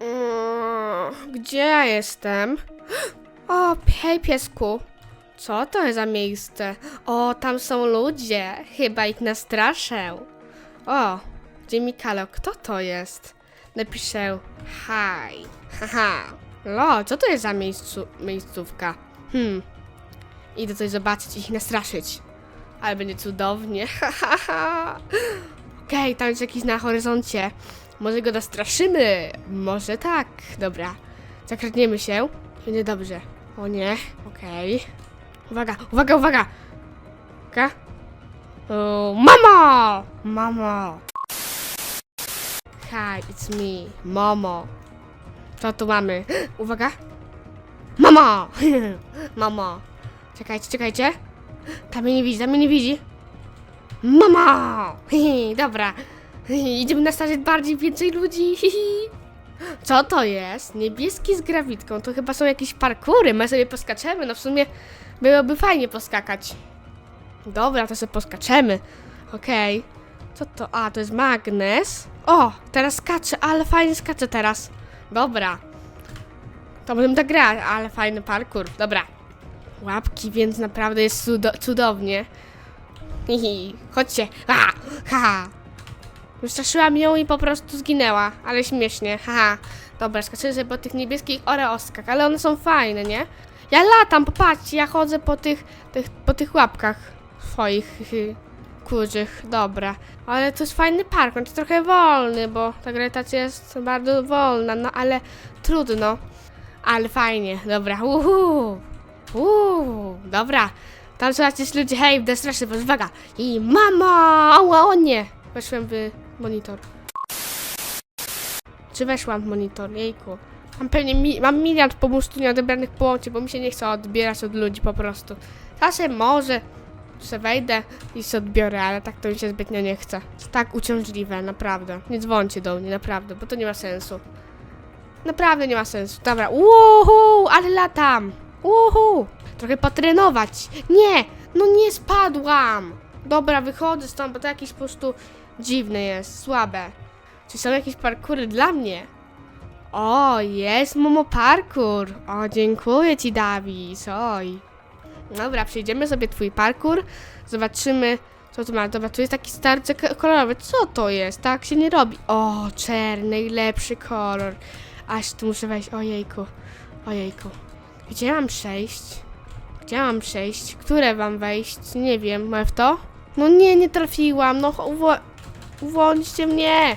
Mm, Gdzie ja jestem? O, hej piesku. Co to jest za miejsce? O, tam są ludzie. Chyba ich nastraszę. O, Jimmy Kalo, kto to jest? Napiszę hi. Haha. Lo, co to jest za miejscu, miejscówka? Hmm. Idę coś zobaczyć i ich nastraszyć. Ale będzie cudownie. Hahaha. Okej, tam jest jakiś na horyzoncie. Może go nastraszymy. Może tak. Dobra. Zakradniemy się. Będzie dobrze. O nie. Okej. Uwaga, uwaga, uwaga. Uwaga. O, mamo! Mamo. Hi, it's me. Mamo. Co tu mamy? Uwaga. Mamo! Mamo. Czekajcie, czekajcie. Tam mnie nie widzi, tam mnie nie widzi. Mamo! Dobra. Idziemy nastawiać bardziej więcej ludzi. Co to jest? Niebieski z grawitką. To chyba są jakieś parkury. My sobie poskaczemy. No w sumie byłoby fajnie poskakać. Dobra, to sobie poskaczemy. Okej. Co to? A, to jest magnes. O, teraz skaczę, ale fajnie skaczę teraz. Dobra. To będę tak grać, ale fajny parkour. Dobra. Łapki, więc naprawdę jest cudo cudownie. Hihi, chodźcie. Ha, ha. Wystraszyłam ją i po prostu zginęła, ale śmiesznie, haha. Dobra, skaczę sobie po tych niebieskich oreoskach, ale one są fajne, nie? Ja latam, popatrzcie, ja chodzę po tych, tych, po tych łapkach swoich kurzych, dobra. Ale to jest fajny park, on jest trochę wolny, bo ta grawitacja jest bardzo wolna, no ale trudno. Ale fajnie, dobra, uhu, uhu, dobra. Tam są jacyś ludzie, hej, będę straszny, bo uwaga. I mama, ała, o nie. Weszłem w monitor. Czy weszłam w monitor? Jejku. Mam pewnie, mi, mam miliard po prostu nieodebranych połączeń, bo mi się nie chce odbierać od ludzi po prostu. Czasem może, że wejdę i się odbiorę, ale tak to mi się zbytnio nie chce. Tak uciążliwe, naprawdę. Nie dzwońcie do mnie, naprawdę, bo to nie ma sensu. Naprawdę nie ma sensu. Dobra, uhu, ale latam. Uhu. Trochę potrenować. Nie, no nie spadłam. Dobra, wychodzę stąd, bo to jakieś po prostu dziwne jest, słabe. Czy są jakieś parkury dla mnie? O, jest Momo Parkour. O, dziękuję ci, Dawis. Oj. Dobra, przejdziemy sobie twój parkour. Zobaczymy, co tu ma. Dobra, tu jest taki starcy k- kolorowy. Co to jest? Tak się nie robi. O, czerny, najlepszy kolor. Aż tu muszę wejść. Ojejku. Ojejku. Gdzie mam przejść? Gdzie mam przejść? Które mam wejść? Nie wiem. Mam w to? No nie, nie trafiłam. No uwolnijcie mnie.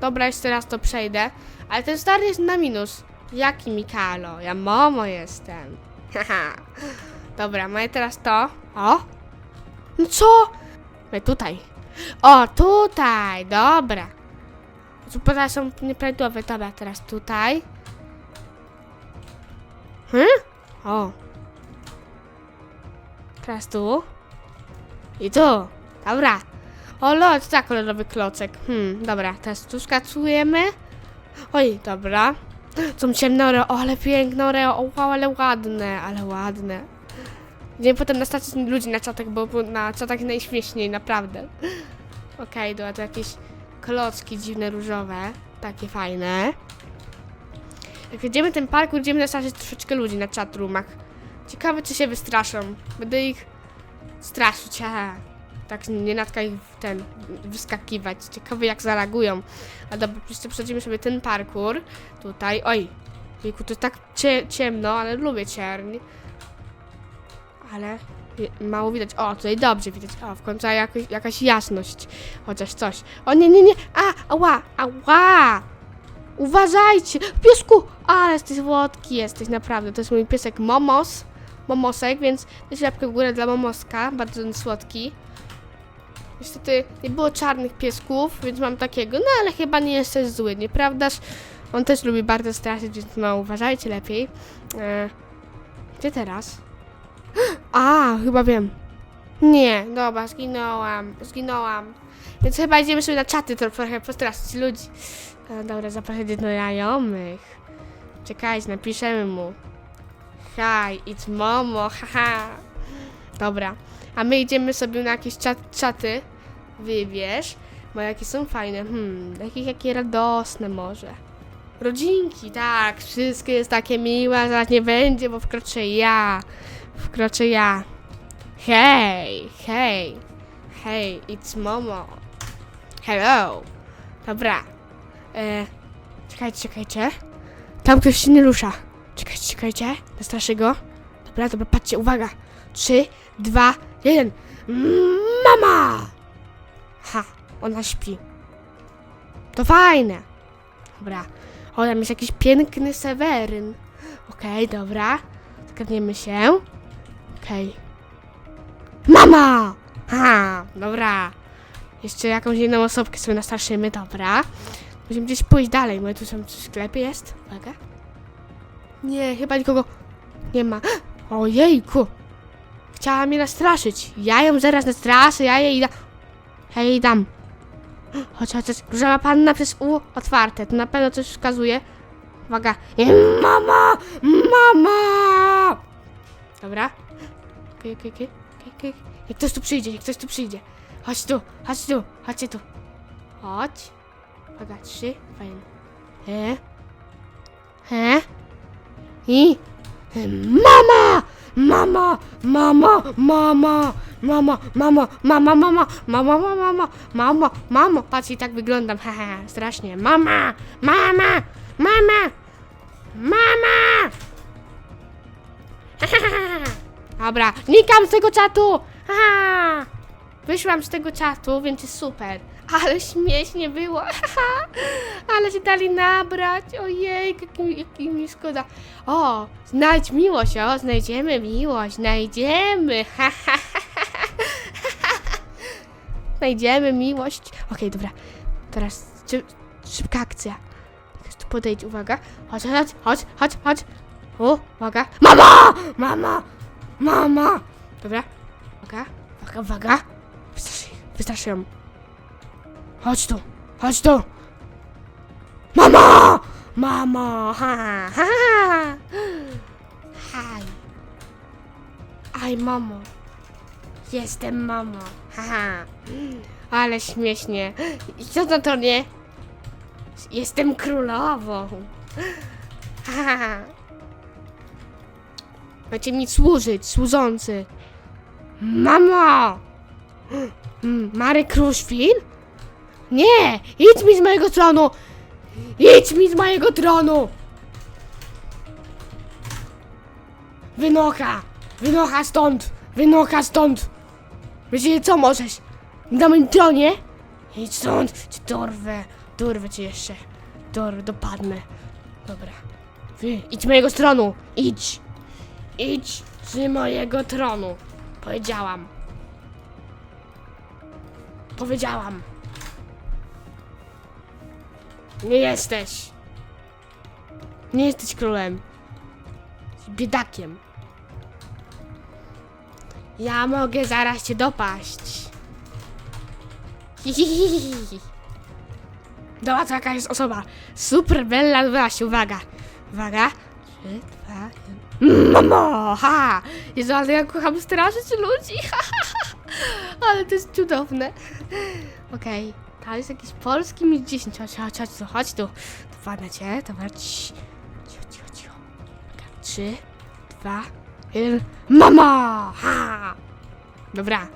Dobra, jeszcze raz to przejdę. Ale ten stary jest na minus. Jaki Mikalo? Ja Momo jestem. Haha. Dobra, mamy teraz to. O! No co? My tutaj. O, tutaj. Dobra. Zupełnie są nieprawidłowe. Dobra, teraz tutaj. Hmm? O. Teraz tu. I tu. Dobra. O, lol, to tak kolorowy klocek. Hmm, dobra, teraz tu skacujemy. Oj, dobra. Są ciemne oreo, ale piękne oreo, o, wow, ale ładne, ale ładne. Nie potem nastawić ludzi na czatek, bo na czatach najśmieszniej, naprawdę. Okej, dobra, to jakieś klocki dziwne, różowe, takie fajne. Jak jedziemy ten park, będziemy nastraszyć troszeczkę ludzi na chatroomach. Ciekawe, czy się wystraszą. Będę ich straszyć, haha. Tak nie natka ich ten, wyskakiwać. Ciekawe jak zareagują. A dobra, przechodzimy sobie ten parkour. Tutaj, oj. Jejku, to jest tak cie, ciemno, ale lubię cierń. Ale mało widać. O, tutaj dobrze widać. O, w końcu jakoś, jakaś jasność. Chociaż coś. O nie, nie, nie. A, ała, ała. Uważajcie. Piesku, ale jesteś słodki jesteś, naprawdę. To jest mój piesek Momos. Momosek, więc też łapkę w górę dla Momoska. Bardzo słodki. Niestety nie było czarnych piesków, więc mam takiego, no ale chyba nie jest też zły, nieprawdaż? On też lubi bardzo straszyć, więc no uważajcie lepiej. E, gdzie teraz? A, chyba wiem. Nie, dobra, zginąłam, zginąłam. Więc chyba idziemy sobie na czaty to trochę postraszyć ludzi. E, dobra, zapraszać do znajomych. Czekajcie, napiszemy mu. Hi, it's Momo, haha. Dobra, a my idziemy sobie na jakieś czat, czaty. Wybierz. Bo jakie są fajne. Hmm, jakie, jakie radosne może. Rodzinki, tak, wszystko jest takie miłe, zaraz nie będzie, bo wkroczę ja. Wkroczę ja. Hej, hej, hej, it's Momo. Hello. Dobra. E, czekajcie, czekajcie. Tam ktoś się nie rusza. Czekajcie, czekajcie. Nastraszę go. Dobra, dobra, patrzcie, uwaga. Trzy, dwa, jeden. Mama! Ha, ona śpi. To fajne. Dobra. O, tam jest jakiś piękny Seweryn. Okej, dobra. Zgadniemy się. Okej. Mama! Ha, dobra. Jeszcze jakąś inną osobkę sobie nastraszymy, dobra. Musimy gdzieś pójść dalej, bo tu są w sklepie jest. Uwaga. Nie, chyba nikogo nie ma. Ojejku! Chciała mnie nastraszyć. Ja ją zaraz nastraszę, ja jej dam. Ja jej dam. Chodź, chodź, chodź. Różowa panna przez U otwarte. To na pewno coś wskazuje. Uwaga. Mama! Mama! Dobra. Okej, okej, okej. okej, okej. Jak ktoś tu przyjdzie, jak ktoś tu przyjdzie. Chodź tu, chodź tu, chodźcie tu. Chodź. Uwaga, trzy. Fajnie. E. E. I. Mama! Mama! Mama! Mama! Mama! Mama! Mama! Mama! Mama! Mama! Mama! Mama! Mama! Patrz, i tak wyglądam. Haha, strasznie. Mama! Mama! Mama! Mama! Dobra, nikam z tego czatu! Haha! Wyszłam z tego czatu, więc jest super. Ale śmiesznie było. Ale się dali nabrać. Ojej, jak, mi- jak mi szkoda. O, znajdź miłość, o, znajdziemy miłość, znajdziemy. znajdziemy miłość. Okej, dobra. Teraz szy- szybka akcja. Tu podejdź, uwaga. Chodź, chodź, chodź, chodź, chodź. O, uwaga. Mama! Mama! Mama! Dobra. Uwaga, uwaga, uwaga. Wystraszy ją. Chodź tu, chodź tu. Mama! Mama! Ha, ha, ha. Haj. Aj, mamo. Jestem mamo. Haha. Ale śmiesznie. I co na to nie? Jestem królową. Haha. Macie mi służyć, służący. Mamo! Mm, Marek Kruszwil? Nie! Idź mi z mojego tronu! Idź mi z mojego tronu! Wynocha! Wynocha stąd! Wynocha stąd! Wiecie co możesz? Na moim tronie? Idź stąd! Cię dorwę! Dorwę cię jeszcze! Dor, dopadnę. Dobra. Wy, idź z mojego tronu! Idź! Idź z mojego tronu! Powiedziałam. Powiedziałam. Nie jesteś. Nie jesteś królem. Biedakiem. Ja mogę zaraz cię dopaść. Hihihihi. Dobra, to jaka jest osoba. Super Bella 12, uwaga. Uwaga. Trzy, dwa, jeden. Mamo! Ha! Jezu, ale ja kocham straszyć ludzi. Ha, ha, ha. Ale to jest cudowne. Okej. Tam jest jakiś polski mi 10. Chodź, chodź, chodź tu, chodź tu. Dopadnę cię, dobra. Cii. Cicho, cicho, Trzy, dwa, jeden. Mama! Ha! Dobra.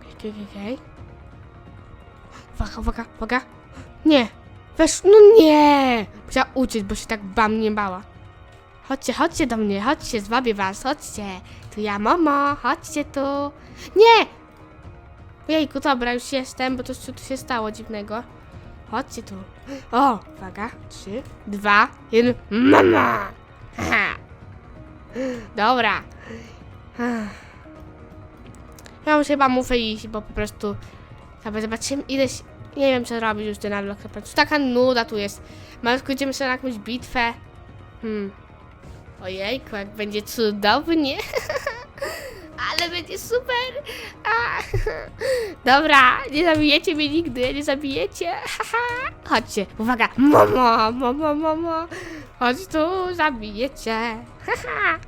Okej, okej, okej. Uwaga, uwaga, uwaga. Nie. Wesz, no nie! Musiała uciec, bo się tak bam nie bała. Chodźcie, chodźcie do mnie, chodźcie, zwabię was, chodźcie. Tu ja, mamo, chodźcie tu. Nie! Jejku, dobra, już jestem, bo to co tu się stało dziwnego. Chodźcie tu. O, uwaga, trzy, dwa, jeden, mama! Dobra. Ja już chyba muszę iść, bo po prostu... Dobra, zobaczymy ileś... Nie wiem, co robić już ten unlock. Taka nuda tu jest. Może skończymy sobie na jakąś bitwę. Hmm. Ojejku, jak będzie cudownie. Ale będzie super. A. Dobra, nie zabijecie mnie nigdy, nie zabijecie. Chodźcie, uwaga. Mama, mama, mama. Chodź tu, zabijecie. Haha.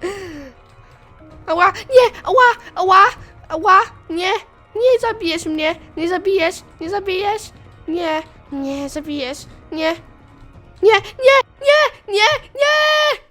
Ała, nie, ała, ała, ała, nie, Nie zabijesz mnie! Nie zabijesz! Nie zabijesz! Nie! Nie zabijesz! Nie! Nie! Nie!